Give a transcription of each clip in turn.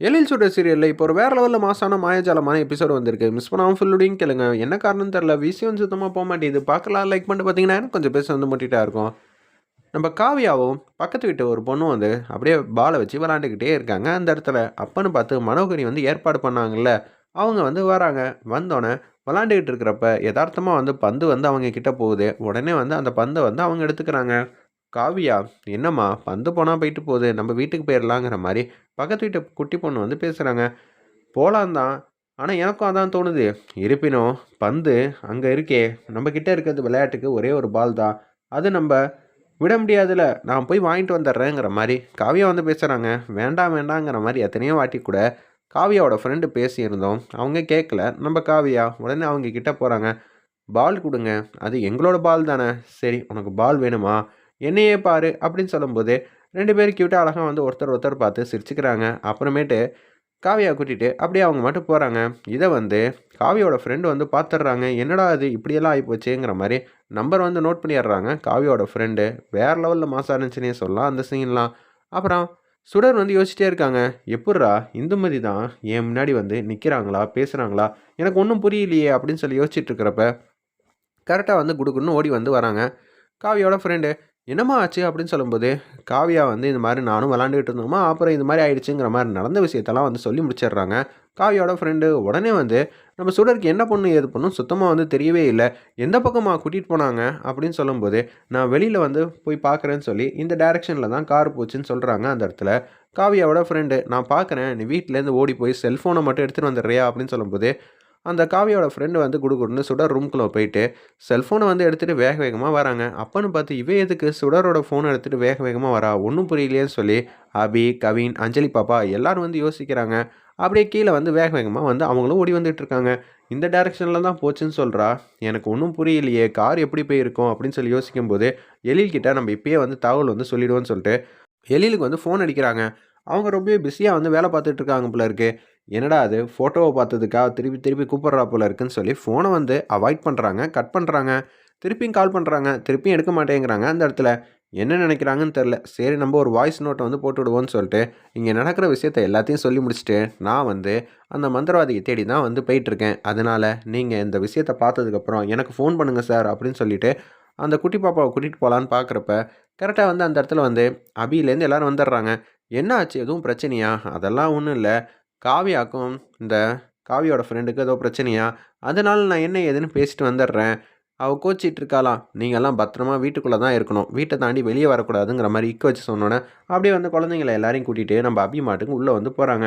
எழில் சுடர் சீரியலில் இப்போ ஒரு வேறு லெவலில் மாசான மாயஜாலமான எபிசோடு வந்திருக்கு. மிஸ் பண்ணாமல் ஃபுல்லுடையும் கேளுங்க. என்ன காரணம் தெரில விஷயம் சுத்தமாக போக மாட்டேங்குது. பார்க்கலாம் லைக் பண்ணிட்டு பார்த்தீங்கன்னா எனக்கு கொஞ்சம் பேச வந்து முட்டிட்டா இருக்கும். நம்ம காவியாவும் பக்கத்து வீட்டு ஒரு பொண்ணும் வந்து அப்படியே பாலை வச்சு விளாண்டுக்கிட்டே இருக்காங்க. அந்த இடத்துல அப்பன்னு பார்த்து மனோகரி வந்து ஏற்பாடு பண்ணாங்கல்ல. அவங்க வந்து வராங்க. வந்தோடனே விளாண்டுக்கிட்டு இருக்கிறப்ப யதார்த்தமாக வந்து பந்து வந்து அவங்க கிட்டே போகுது. உடனே வந்து அந்த பந்தை வந்து அவங்க எடுத்துக்கிறாங்க. காவியா என்னம்மா பந்து போனால் போயிட்டு போகுது நம்ம வீட்டுக்கு போயிடலாங்கிற மாதிரி பக்கத்து வீட்டு குட்டி பொண்ணு வந்து பேசுகிறாங்க போகலாம் தான் ஆனால் எனக்கும் அதான் தோணுது. இருப்பினும் பந்து அங்கே இருக்கே நம்ம இருக்கிறது விளையாட்டுக்கு ஒரே ஒரு பால் தான். அது நம்ம விட முடியாதுல நான் போய் வாங்கிட்டு வந்துடுறேங்கிற மாதிரி காவியா வந்து பேசுகிறாங்க வேண்டாம் வேண்டாங்கிற மாதிரி எத்தனையோ வாட்டி கூட காவியாவோட ஃப்ரெண்டு பேசியிருந்தோம். அவங்க கேட்கல நம்ம காவியா உடனே அவங்க கிட்டே போகிறாங்க பால் கொடுங்க அது எங்களோட பால் தானே? சரி உனக்கு பால் வேணுமா? என்னையே பாரு அப்படின்னு சொல்லும்போது ரெண்டு பேரும் க்யூட்டாக அழகாக வந்து ஒருத்தர் ஒருத்தர் பார்த்து சிரிச்சுக்கிறாங்க. அப்புறமேட்டு காவியா கூட்டிகிட்டு அப்படியே அவங்க மட்டும் போகிறாங்க இதை வந்து காவியோட ஃப்ரெண்டு வந்து பார்த்துட்றாங்க என்னடா அது இப்படியெல்லாம் ஆகிப்போச்சுங்கிற மாதிரி நம்பர் வந்து நோட் பண்ணிடுறாங்க. காவியோட ஃப்ரெண்டு வேறு லெவலில் மாசா இருந்துச்சுன்னே சொல்லலாம் அந்த சீன்லாம் அப்புறம் சுடர் வந்து யோசிச்சிட்டே இருக்காங்க. எப்பட்றா? இந்துமதி தான் என் முன்னாடி வந்து நிற்கிறாங்களா பேசுகிறாங்களா எனக்கு ஒன்றும் புரியலையே அப்படின்னு சொல்லி யோசிச்சுட்டு இருக்கிறப்ப கரெக்டாக வந்து குடுக்குன்னு ஓடி வந்து வராங்க. காவியோட ஃப்ரெண்டு என்னம்மா ஆச்சு அப்படின்னு சொல்லும்போது காவியா வந்து இந்த மாதிரி நானும் விளாண்டுக்கிட்டு இருந்தோமா அப்புறம் இது மாதிரி ஆயிடுச்சுங்கிற மாதிரி நடந்த விஷயத்தெல்லாம் வந்து சொல்லி முடிச்சிடுறாங்க. காவியோட ஃப்ரெண்டு உடனே வந்து நம்ம சுடருக்கு என்ன பொண்ணு ஏது பண்ணும் சுத்தமாக வந்து தெரியவே இல்லை. எந்த பக்கமாக கூட்டிகிட்டு போனாங்க? அப்படின்னு சொல்லும்போது நான் வெளியில் வந்து போய் பார்க்குறேன்னு சொல்லி இந்த டைரெக்ஷனில் தான் கார் போச்சுன்னு சொல்கிறாங்க அந்த இடத்துல. காவியாவோட ஃப்ரெண்டு நான் பார்க்குறேன் நீ வீட்டிலேருந்து ஓடி போய் செல்ஃபோனை மட்டும் எடுத்துகிட்டு வந்துடுறியா? அப்படின்னு சொல்லும்போது அந்த காவியோட ஃப்ரெண்டு வந்து குடுகுடுன்னு சுடர் ரூம்குள்ளே போயிட்டு செல்ஃபோனை வந்து எடுத்துகிட்டு வேக வேகமாக வராங்க. அப்பன்னு பார்த்து இவ எதுக்கு சுடரோட ஃபோனை எடுத்துகிட்டு வேக வேகமாக வரா? ஒன்றும் புரியலையேன்னு சொல்லி அபி கவின் அஞ்சலி பாப்பா எல்லோரும் வந்து யோசிக்கிறாங்க. அப்படியே கீழே வந்து வேக வேகமாக வந்து அவங்களும் ஓடி வந்துட்டு இருக்காங்க. இந்த டைரெக்ஷனில் தான் போச்சுன்னு சொல்கிறா எனக்கு ஒன்றும் புரியலையே கார் எப்படி போயிருக்கும்? அப்படின்னு சொல்லி யோசிக்கும் போது எழில்கிட்ட நம்ம இப்பயே வந்து தகவல் வந்து சொல்லிடுவோன்னு சொல்லிட்டு எழிலுக்கு வந்து ஃபோன் அடிக்கிறாங்க. அவங்க ரொம்பவே பிஸியாக வந்து வேலை பார்த்துட்டு இருக்காங்க போல இருக்கு. என்னடா அது? ஃபோட்டோவை பார்த்ததுக்கா? திருப்பி திருப்பி கூப்பிட்றா போல இருக்குன்னு சொல்லி ஃபோனை வந்து அவாய்ட் பண்ணுறாங்க கட் பண்ணுறாங்க திருப்பியும் கால் பண்ணுறாங்க திருப்பியும் எடுக்க மாட்டேங்கிறாங்க அந்த இடத்துல. என்ன நினைக்கிறாங்கன்னு தெரில சரி நம்ம ஒரு வாய்ஸ் நோட்டை வந்து போட்டு விடுவோன்னு சொல்லிட்டு இங்கே நடக்கிற விஷயத்த எல்லாத்தையும் சொல்லி முடிச்சுட்டு நான் வந்து அந்த மந்திரவாதியை தேடி தான் வந்து போயிட்டுருக்கேன் அதனால் நீங்கள் இந்த விஷயத்தை பார்த்ததுக்கப்புறம் எனக்கு ஃபோன் பண்ணுங்கள் சார் அப்படின்னு சொல்லிவிட்டு அந்த குட்டி பாப்பாவை கூட்டிகிட்டு போகலான்னு பார்க்குறப்ப கரெக்டாக வந்து அந்த இடத்துல வந்து அபியிலேருந்து எல்லோரும் வந்துடுறாங்க. என்ன ஆச்சு எதுவும் பிரச்சனையா? அதெல்லாம் ஒன்றும் இல்லை. காவியாக்கும் இந்த காவியோட ஃப்ரெண்டுக்கு ஏதோ பிரச்சனையா? அதனால் நான் என்ன ஏதுன்னு பேசிட்டு வந்துடுறேன் அவள் கோச்சிட்டு இருக்காளாம். நீங்கள்லாம் பத்திரமா வீட்டுக்குள்ளே தான் இருக்கணும். வீட்டை தாண்டி வெளியே வரக்கூடாதுங்கிற மாதிரி இக்க வச்சு சொன்னோன்னே அப்படியே வந்து குழந்தைங்கள எல்லாரையும் கூட்டிகிட்டு நம்ம அபிமாட்டுக்கு உள்ளே வந்து போகிறாங்க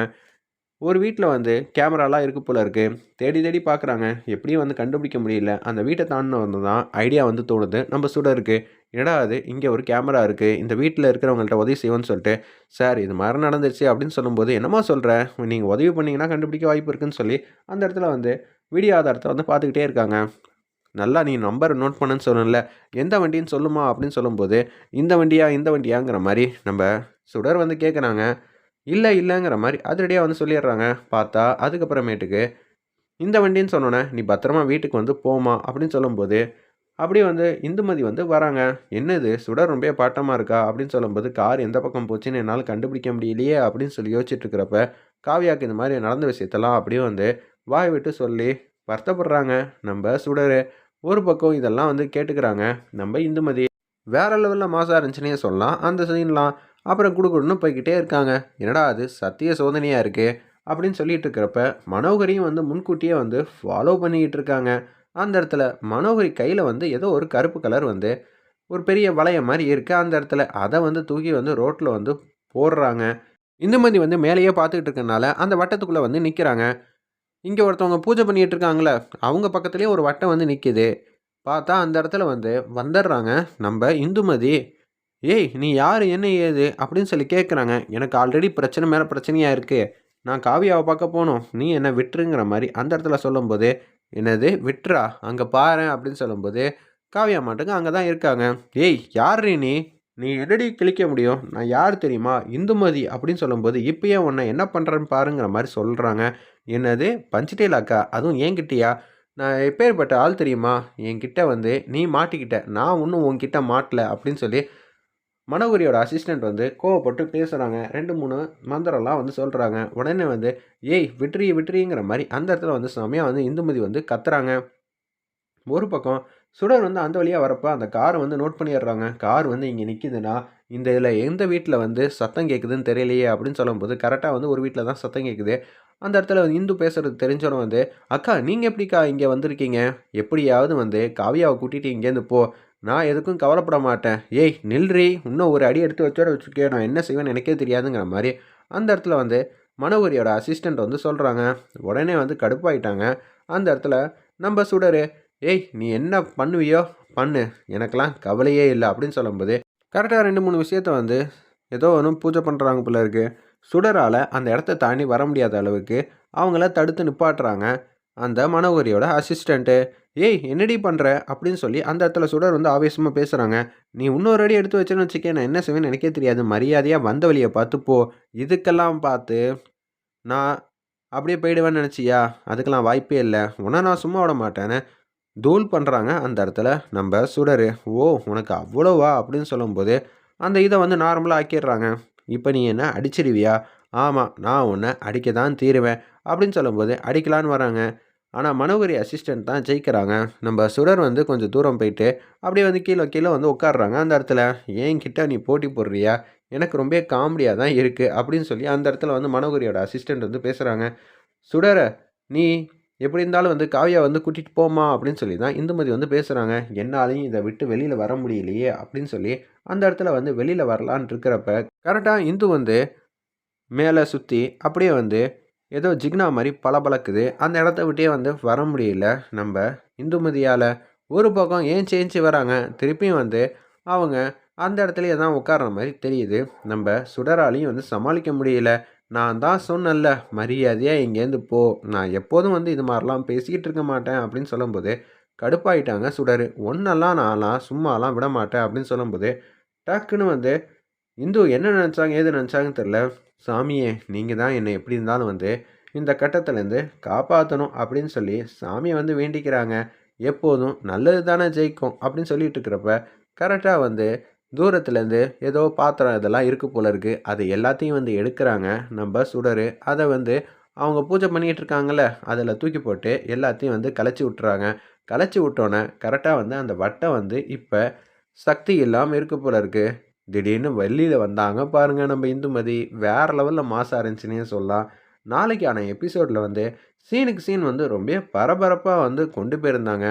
ஒரு வீட்டில் வந்து கேமராலாம் இருக்கு போல இருக்குது தேடி தேடி பார்க்குறாங்க எப்படியும் வந்து கண்டுபிடிக்க முடியல. அந்த வீட்டை தாண்டின வந்து தான் ஐடியா வந்து தோணுது. நம்ம சுடருக்கு என்னடா அது இங்கே ஒரு கேமரா இருக்குது இந்த வீட்டில் இருக்கிறவங்கள்ட்ட உதவி செய்வோன்னு சொல்லிட்டு சார் இது மாதிரி நடந்துச்சு அப்படின்னு சொல்லும்போது என்னம்மா சொல்கிறேன் நீங்கள் உதவி பண்ணிங்கன்னா கண்டுபிடிக்க வாய்ப்பு இருக்குன்னு சொல்லி அந்த இடத்துல வந்து வீடியோ ஆதாரத்தை வந்து பார்த்துக்கிட்டே இருக்காங்க. நல்லா நீ நம்பர் நோட் பண்ணுன்னு சொல்லணும்ல எந்த வண்டின்னு சொல்லுமா? அப்படின்னு சொல்லும்போது இந்த வண்டியா இந்த வண்டியாங்கிற மாதிரி நம்ம சுடர் வந்து கேட்குறாங்க இல்லை இல்லைங்கிற மாதிரி அதிரடியாக வந்து சொல்லிடுறாங்க. பார்த்தா அதுக்கப்புறமேட்டுக்கு இந்த வண்டின்னு சொன்னோன்னே நீ பத்திரமா வீட்டுக்கு வந்து போமா அப்படின்னு சொல்லும்போது அப்படியே வந்து இந்துமதி வந்து வராங்க. என்னது? சுடர் ரொம்ப பாட்டமாக இருக்கா? அப்படின்னு சொல்லும்போது கார் எந்த பக்கம் போச்சுன்னு என்னால் கண்டுபிடிக்க முடியலையே அப்படின்னு சொல்லி யோசிச்சுட்டு இருக்கிறப்ப காவியாக்கு இந்த மாதிரி நடந்த விஷயத்தெல்லாம் அப்படியே வந்து வாய் விட்டு சொல்லி வருத்தப்படுறாங்க. நம்ம சுடர் ஒரு பக்கம் இதெல்லாம் வந்து கேட்டுக்கிறாங்க. நம்ம இந்துமதி வேற லெவலில் மாசாக இருந்துச்சுன்னே சொல்லலாம். அந்த சீன்லாம் அப்புறம் குடுகுடுன்னு போய்கிட்டே இருக்காங்க. என்னடா அது? சத்திய சோதனையாக இருக்குது அப்படின்னு சொல்லிட்டு இருக்கிறப்ப மனோகரியும் வந்து முன்கூட்டியே வந்து ஃபாலோ பண்ணிக்கிட்டு இருக்காங்க. அந்த இடத்துல மனோகரி கையில் வந்து ஏதோ ஒரு கருப்பு கலர் வந்து ஒரு பெரிய வளையம் மாதிரி இருக்குது அந்த இடத்துல அதை வந்து தூக்கி வந்து ரோட்டில் வந்து போடுறாங்க. இந்துமதி வந்து மேலேயே பார்த்துக்கிட்டு இருக்கனால அந்த வட்டத்துக்குள்ளே வந்து நிற்கிறாங்க இங்கே ஒருத்தவங்க பூஜை பண்ணிகிட்டு இருக்காங்களே அவங்க பக்கத்துலேயே ஒரு வட்டம் வந்து நிற்கிது பார்த்தா அந்த இடத்துல வந்து வந்துடுறாங்க. நம்ம இந்துமதி ஏய் நீ யார்? என்ன ஏது? அப்படின்னு சொல்லி கேட்குறாங்க எனக்கு ஆல்ரெடி பிரச்சனை மேலே பிரச்சனையாக இருக்குது நான் காவியாவை பார்க்க போகணும். நீ என்ன விட்டுருங்கிற மாதிரி அந்த இடத்துல சொல்லும்போது என்னது? விட்டுறா அங்கே பாரு அப்படின்னு சொல்லும்போது காவியா மாட்டுங்க அங்கே தான் இருக்காங்க. ஏய் யார் நீ? நீ என்னடி கிழிக்க முடியும்? நான் யார் தெரியுமா? இந்துமதி அப்படின்னு சொல்லும்போது இப்போயே உன்னை என்ன பண்ணுறேன்னு பாருங்கிற மாதிரி சொல்கிறாங்க என்னது? பஞ்சிட்டேல் அக்கா? அதுவும் என்கிட்டயா நான் எப்பேற்பட்ட ஆள் தெரியுமா? என்கிட்ட வந்து நீ மாட்டிக்கிட்ட. நான் ஒன்றும் உன்கிட்ட மாட்டல அப்படின்னு சொல்லி மனோகரியோட அசிஸ்டண்ட் வந்து கோவப்பட்டு பேசுகிறாங்க ரெண்டு மூணு மந்திரம்லாம் வந்து சொல்கிறாங்க உடனே வந்து ஏய் விட்ரி விட்ரிங்கிற மாதிரி அந்த இடத்துல வந்து செமையாக வந்து இந்துமதி வந்து கத்துறாங்க. ஒரு பக்கம் சுடர் வந்து அந்த வழியாக வரப்போ அந்த காரை வந்து நோட் பண்ணிடுறாங்க. கார் வந்து இங்கே நிற்கிதுன்னா இந்த இதில் எந்த வீட்டில் வந்து சத்தம் கேட்குதுன்னு தெரியலையே அப்படின்னு சொல்லும்போது கரெக்டாக வந்து ஒரு வீட்டில் தான் சத்தம் கேட்குது அந்த இடத்துல வந்து இந்து பேசுகிறது தெரிஞ்சவன வந்து அக்கா நீங்கள் எப்படிக்கா இங்கே வந்திருக்கீங்க? எப்படியாவது வந்து காவியாவை கூட்டிகிட்டு இங்கேருந்து போ. நான் எதுக்கும் கவலைப்பட மாட்டேன். ஏய் நில்றி. இன்னும் ஒரு அடி எடுத்து வச்சோட வச்சுக்கே. நான் என்ன செய்வேன்னு எனக்கே தெரியாதுங்கிற மாதிரி அந்த இடத்துல வந்து மனோகரியோட அசிஸ்டண்ட் வந்து சொல்கிறாங்க உடனே வந்து கடுப்பாயிட்டாங்க. அந்த இடத்துல நம்ம சுடரு. ஏய் நீ என்ன பண்ணுவியோ பண்ணு. எனக்கெல்லாம் கவலையே இல்லை. அப்படின்னு சொல்லும்போது கரெக்டாக ரெண்டு மூணு விஷயத்த வந்து ஏதோ ஒன்றும் பூஜை பண்ணுறாங்க போல இருக்குது சுடரால் அந்த இடத்த தாண்டி வர முடியாத அளவுக்கு அவங்கள தடுத்து நிப்பாட்டுறாங்க. அந்த மனோகரியோட அசிஸ்டண்ட்டு ஏய் என்னடி பண்ணுற அப்படின்னு சொல்லி அந்த இடத்துல சுடர் வந்து ஆவேசமாக பேசுகிறாங்க நீ இன்னொரு அடி எடுத்து வச்சேன்னு வச்சுக்கே நான் என்ன செய்வேன்னு எனக்கே தெரியாது. மரியாதையாக வந்த வழியை பார்த்து போ. இதுக்கெல்லாம் பார்த்து நான் அப்படியே போயிடுவேன்னு நினச்சியா? அதுக்கெல்லாம் வாய்ப்பே இல்லை. உன்னை நான் சும்மா விட மாட்டேன்னு தூள் பண்ணுறாங்க அந்த இடத்துல நம்ம சுடர். ஓ உனக்கு அவ்வளோவா? அப்படின்னு சொல்லும்போது அந்த இதை வந்து நார்மலாக ஆக்கிடுறாங்க. இப்போ நீ என்ன அடிச்சிருவியா? ஆமாம் நான் உன்னை அடிக்க தான் தீருவேன். அப்படின்னு சொல்லும்போது அடிக்கலான்னு வராங்க. ஆனால் மனோகரி அசிஸ்டண்ட் தான் ஜெயிக்கிறாங்க. நம்ம சுடர் வந்து கொஞ்சம் தூரம் போயிட்டு அப்படியே வந்து கீழே கீழே வந்து உட்காடுறாங்க அந்த இடத்துல ஏன் கிட்ட நீ போட்டி போடுறியா? எனக்கு ரொம்ப காமெடியாக தான் இருக்குது அப்படின்னு சொல்லி அந்த இடத்துல வந்து மனோகரியோட அசிஸ்டண்ட் வந்து பேசுகிறாங்க சுடர நீ எப்படி இருந்தாலும் வந்து காவியா வந்து கூட்டிகிட்டு போமா அப்படின்னு சொல்லி தான் இந்துமதி வந்து பேசுகிறாங்க என்னாலையும் இதை விட்டு வெளியில் வர முடியலையே அப்படின்னு சொல்லி அந்த இடத்துல வந்து வெளியில் வரலான் இருக்கிறப்ப கரெக்டாக இந்து வந்து மேலே சுற்றி அப்படியே வந்து ஏதோ ஜிக்னா மாதிரி பளபளக்குது. அந்த இடத்த விட்டே வந்து வர முடியல. நம்ம இந்துமதியால் ஒரு பக்கம் ஏன் சேஞ்சு வராங்க திருப்பியும் வந்து அவங்க அந்த இடத்துலையே தான் உட்கார்ற மாதிரி தெரியுது. நம்ம சுடராலையும் வந்து சமாளிக்க முடியல. நான் தான் சொன்னேன்ல மரியாதையாக இங்கேருந்து போ. நான் எப்போதும் வந்து இது மாதிரிலாம் பேசிக்கிட்டு இருக்க மாட்டேன் அப்படின்னு சொல்லும்போது கடுப்பாயிட்டாங்க சுடர். ஒன்றெல்லாம் நான்லாம் சும்மாலாம் விட மாட்டேன் அப்படின்னு சொல்லும்போது டக்குன்னு வந்து இந்து என்ன நினச்சாங்க ஏது நினச்சாங்கன்னு தெரில சாமியே நீங்கள் தான் என்னை எப்படி இருந்தாலும் வந்து இந்த கட்டத்துலேருந்து காப்பாற்றணும் அப்படின்னு சொல்லி சாமியை வந்து வேண்டிக்கிறாங்க. எப்போதும் நல்லது தானே ஜெயிக்கும் அப்படின்னு சொல்லிட்டு இருக்கிறப்ப கரெக்டாக வந்து தூரத்துலேருந்து ஏதோ பாத்திரம் இதெல்லாம் இருக்குது போல இருக்குது அது எல்லாத்தையும் வந்து எடுக்கிறாங்க. நம்ம சுடர் அதை வந்து அவங்க பூஜை பண்ணிகிட்டு இருக்காங்கல்ல அதில் தூக்கி போட்டு எல்லாத்தையும் வந்து கலைச்சி விட்டுறாங்க. கலைச்சி விட்டோன்னே கரெக்டாக வந்து அந்த வட்டம் வந்து இப்போ சக்தி இல்லாமல் இருக்குது போல இருக்குது திடீர்னு வெளியில் வந்தாங்க. பாருங்கள் நம்ம இந்துமதி வேறு லெவலில் மாசாக இருந்துச்சுன்னே சொல்லலாம். நாளைக்கான எபிசோடில் வந்து சீனுக்கு சீன் வந்து ரொம்ப பரபரப்பாக வந்து கொண்டு போயிருந்தாங்க.